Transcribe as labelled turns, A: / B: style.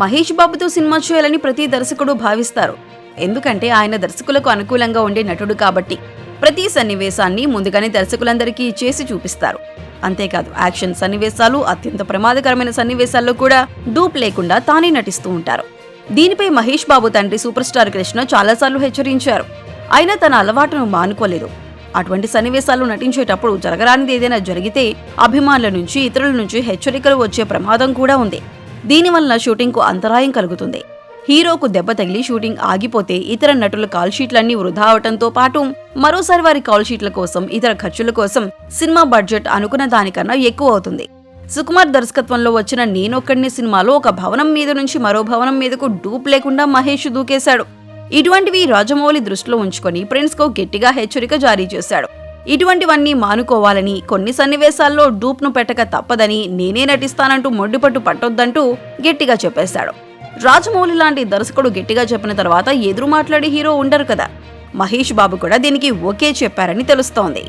A: మహేష్ బాబుతో సినిమా చేయాలని ప్రతి దర్శకుడు భావిస్తారు. ఎందుకంటే ఆయన దర్శకులకు అనుకూలంగా ఉండే నటుడు కాబట్టి ప్రతి సన్నివేశాన్ని ముందుగానే దర్శకులందరికీ చేసి చూపిస్తారు. అంతేకాదు యాక్షన్ సన్నివేశాలు అత్యంత ప్రమాదకరమైన సన్నివేశాల్లో కూడా డూప్ లేకుండా తానే నటిస్తూ ఉంటారు. దీనిపై మహేష్ బాబు తండ్రి సూపర్ స్టార్ కృష్ణ చాలాసార్లు హెచ్చరించారు. అయినా తన అలవాటును మానుకోలేదు. అటువంటి సన్నివేశాలు నటించేటప్పుడు జరగరానిది ఏదైనా జరిగితే అభిమానుల నుంచి ఇతరుల నుంచి హెచ్చరికలు వచ్చే ప్రమాదం కూడా ఉంది. దీనివల్ల షూటింగ్కు అంతరాయం కలుగుతుంది. హీరోకు దెబ్బ తగిలి షూటింగ్ ఆగిపోతే ఇతర నటుల కాల్ షీట్లన్నీ వృధా అవటంతో పాటు మరోసారి వారి కాల్ షీట్ల కోసం ఇతర ఖర్చుల కోసం సినిమా బడ్జెట్ అనుకున్న దానికన్నా ఎక్కువ అవుతుంది. సుకుమార్ దర్శకత్వంలో వచ్చిన నేనొక్కడిని సినిమాలో ఒక భవనం మీద నుంచి మరో భవనం మీదకు డూప్ లేకుండా మహేష్ దూకేశాడు. ఇటువంటివి రాజమౌళి దృష్టిలో ఉంచుకొని ప్రిన్స్కు గట్టిగా హెచ్చరిక జారీ చేశాడు. ఇటువంటివన్నీ మానుకోవాలని కొన్ని సన్నివేశాల్లో డూప్ను పెట్టక తప్పదని నేనే నటిస్తానంటూ మొండిపట్టు పట్టొద్దంటూ గట్టిగా చెప్పేశాడు. రాజమౌళి లాంటి దర్శకుడు గట్టిగా చెప్పిన తర్వాత ఎదురు మాట్లాడే హీరో ఉండరు కదా. మహేష్ బాబు కూడా దీనికి ఓకే చెప్పారని తెలుస్తోంది.